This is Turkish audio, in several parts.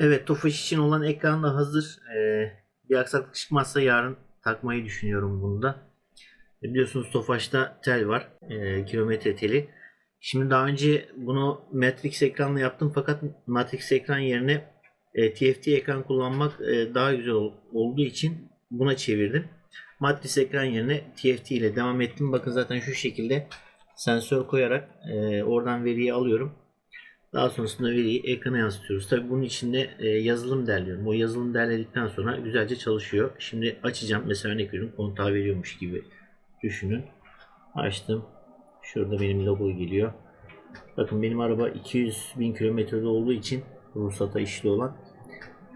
Evet Tofaş için olan ekran da hazır. Ee, bir aksaklık çıkmazsa yarın takmayı düşünüyorum bunu da. E, Biliyorsunuz Tofaş'ta tel var. e, kilometre teli. Şimdi daha önce bunu Matrix ekranla yaptım fakat Matrix ekran yerine e, TFT ekran kullanmak e, daha güzel ol- olduğu için buna çevirdim. Matrix ekran yerine TFT ile devam ettim. Bakın zaten şu şekilde sensör koyarak e, oradan veriyi alıyorum. Daha sonrasında veriyi ekrana yansıtıyoruz. Tabi bunun içinde e, yazılım derliyorum. O yazılım derledikten sonra güzelce çalışıyor. Şimdi açacağım. Mesela örnek veriyorum kontağı veriyormuş gibi düşünün. Açtım. Şurada benim logo geliyor. Bakın benim araba 200 bin kilometrede olduğu için ruhsata işli olan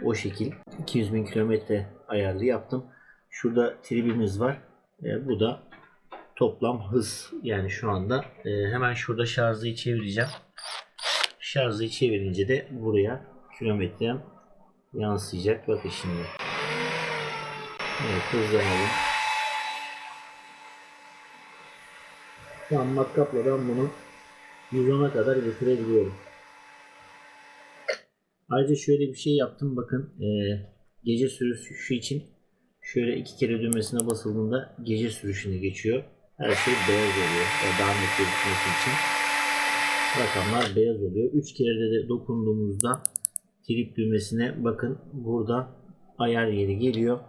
o şekil 200 bin kilometre ayarlı yaptım. Şurada tribimiz var. E, bu da toplam hız. Yani şu anda e, hemen şurada şarjıyı çevireceğim. Şarjı çevirince de buraya kilometrem yansıyacak. Bakın şimdi. Evet hızlanalım. Şu an matkapla ben bunu 110'a kadar getirebiliyorum. Ayrıca şöyle bir şey yaptım bakın. eee, gece sürüşü için şöyle iki kere düğmesine basıldığında gece sürüşüne geçiyor. Her şey beyaz oluyor. Daha net gözükmesi için rakamlar beyaz oluyor. 3 kere de dokunduğumuzda trip düğmesine bakın burada ayar yeri geliyor.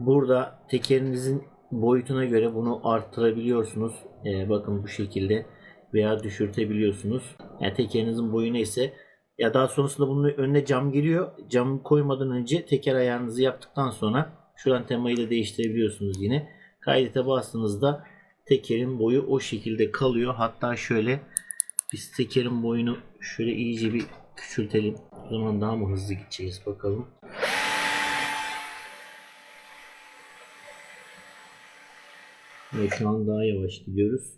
Burada tekerinizin boyutuna göre bunu arttırabiliyorsunuz. Ee, bakın bu şekilde veya düşürtebiliyorsunuz. Yani tekerinizin boyu neyse ya daha sonrasında bunun önüne cam giriyor. Cam koymadan önce teker ayarınızı yaptıktan sonra şuradan temayı da değiştirebiliyorsunuz yine. Kaydete bastığınızda tekerin boyu o şekilde kalıyor. Hatta şöyle biz tekerin boyunu şöyle iyice bir küçültelim. O zaman daha mı hızlı gideceğiz bakalım. Ve şu an daha yavaş gidiyoruz.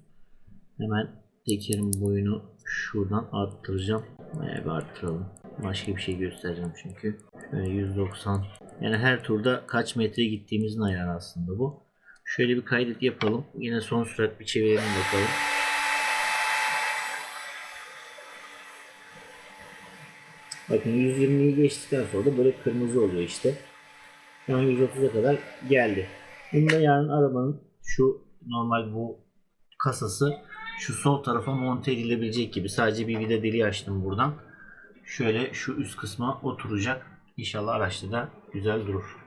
Hemen tekerin boyunu şuradan arttıracağım. Bayağı bir arttıralım. Başka bir şey göstereceğim çünkü. Şöyle 190. Yani her turda kaç metre gittiğimizin ayarı aslında bu. Şöyle bir kaydet yapalım. Yine son sürat bir çevirelim bakalım. Bakın 120'yi geçtikten sonra da böyle kırmızı oluyor işte. Şu an 130'a kadar geldi. Bunda yarın arabanın şu normal bu kasası şu sol tarafa monte edilebilecek gibi. Sadece bir vida deliği açtım buradan. Şöyle şu üst kısma oturacak. İnşallah araçta da güzel durur.